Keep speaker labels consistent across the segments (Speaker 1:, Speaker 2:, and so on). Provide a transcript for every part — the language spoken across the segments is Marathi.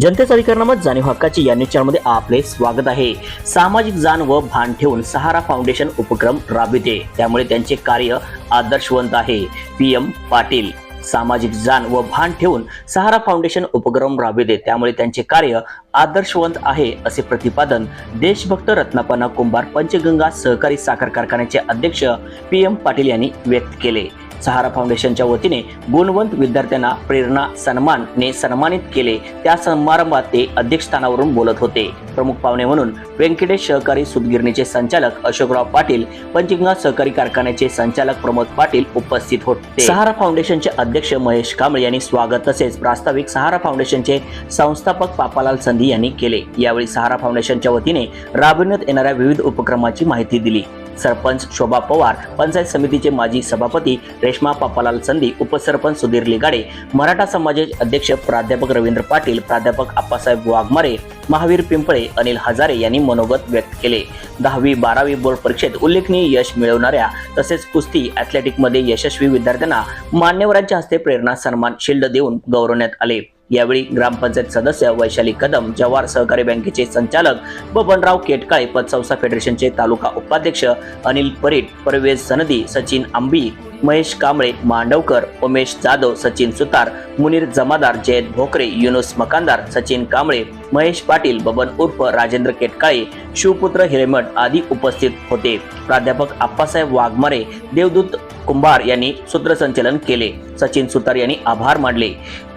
Speaker 1: जनतेचा अधिकारनामात जाणीव हक्काची या न्यूज चॅनलमध्ये आपले स्वागत आहे. सामाजिक जाण व भान ठेवून सहारा फाउंडेशन उपक्रम राबविते. त्यामुळे त्यांचे कार्य आदर्शवंत आहे. पी एम पाटील सामाजिक जाण व भान ठेवून सहारा फाउंडेशन उपक्रम राबविते. त्यामुळे त्यांचे कार्य आदर्शवंत आहे असे प्रतिपादन देशभक्त रत्नापना कुंभार पंचगंगा सहकारी साखर कारखान्याचे अध्यक्ष पी एम पाटील यांनी व्यक्त केले. सहारा फाउंडेशनच्या वतीने गुणवंत विद्यार्थ्यांना प्रेरणा सन्मानने सन्मानित केले. त्या समारंभात ते अध्यक्षस्थानावरून बोलत होते. प्रमुख पाहुणे म्हणून व्यंकटेश सहकारी सुतगिरणीचे संचालक अशोकराव पाटील पंचगंगा सहकारी कारखान्याचे संचालक प्रमोद पाटील उपस्थित होते. सहारा फाउंडेशनचे अध्यक्ष महेश कांबळे यांनी स्वागत तसेच प्रास्ताविक सहारा फाउंडेशनचे संस्थापक पापालाल संधी यांनी केले. यावेळी सहारा फाउंडेशनच्या वतीने राबविण्यात येणाऱ्या विविध उपक्रमाची माहिती दिली. सरपंच शोभा पवार पंचायत समितीचे माजी सभापती रेश्मा पापालाल संधी उपसरपंच सुधीर लिगाडे मराठा समाजाचे अध्यक्ष प्राध्यापक रवींद्र पाटील प्राध्यापक आप्पासाहेब वाघमारे महावीर पिंपळे अनिल हजारे यांनी मनोगत व्यक्त केले. दहावी बारावी बोर्ड परीक्षेत उल्लेखनीय यश मिळवणाऱ्या तसेच कुस्ती ॲथलेटिकमध्ये यशस्वी विद्यार्थ्यांना मान्यवरांच्या हस्ते प्रेरणा सन्मान शिल्ड देऊन गौरवण्यात आले. यावेळी ग्रामपंचायत सदस्य वैशाली कदम जवाहर सहकारी बँकेचे संचालक बबनराव केटकाळे पतसंस्था फेडरेशनचे तालुका उपाध्यक्ष अनिल परीट परवेज सनदी सचिन आंबी महेश कांबळे मांडवकर उमेश जाधव सचिन सुतार मुनीर जमादार जयंत भोकरे युनुस मकानदार सचिन कांबळे महेश पाटील बबन उर्फ राजेंद्र केटकाळे शिवपुत्र हिरेमठ आदी उपस्थित होते. प्राध्यापक आप्पासाहेब वाघमारे देवदूत कुंभार यांनी सूत्रसंचलन केले. सचिन सुतार यांनी आभार मानले.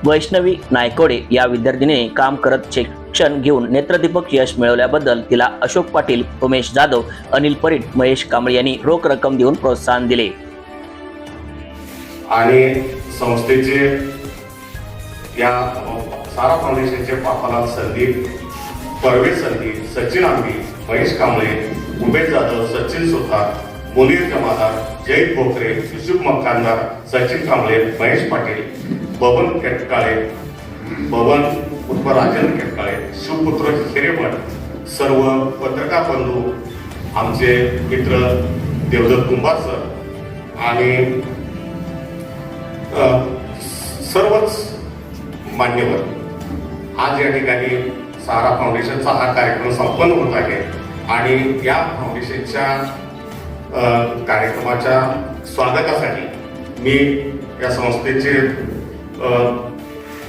Speaker 1: वैष्णवी नायकोडे या विद्यार्थिनीने काम करत शिक्षण घेऊन नेत्रदीपक यश मिळवल्याबद्दल तिला अशोक पाटील उमेश जाधव अनिल परीट महेश कांबळे यांनी रोख रक्कम देऊन प्रोत्साहन दिले.
Speaker 2: आणि संस्थेचे या सारा फाउंडेशनचे पापालाल संदीप परवेज संदीप सचिन आंबी महेश कांबळे उमेश जाधव सचिन सुतार मुनीर जमादार जय भोकरे युसुफ मक्कानदार सचिन कांबळे महेश पाटील बबन केटकाळे बबन उर्फ राजन केटकाळे शिवपुत्र हिरेमठ सर्व पत्रकार बंधू आमचे मित्र देवदत्त कुंभार सर आणि सर्वच मान्यवर. आज या ठिकाणी सारा फाउंडेशनचा हा कार्यक्रम संपन्न होत आहे आणि या फाउंडेशनच्या कार्यक्रमाच्या स्वागतासाठी मी या संस्थेचे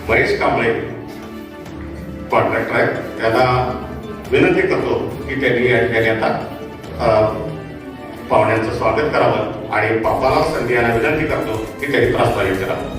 Speaker 2: महेश कांबळे कॉन्ट्रॅक्टर आहेत त्यांना विनंती करतो की त्यांनी या ठिकाणी आता पाहुण्यांचं स्वागत करावं आणि पापाला संधी यांना विनंती करतो की त्यांनी प्रास्ताविक करावं.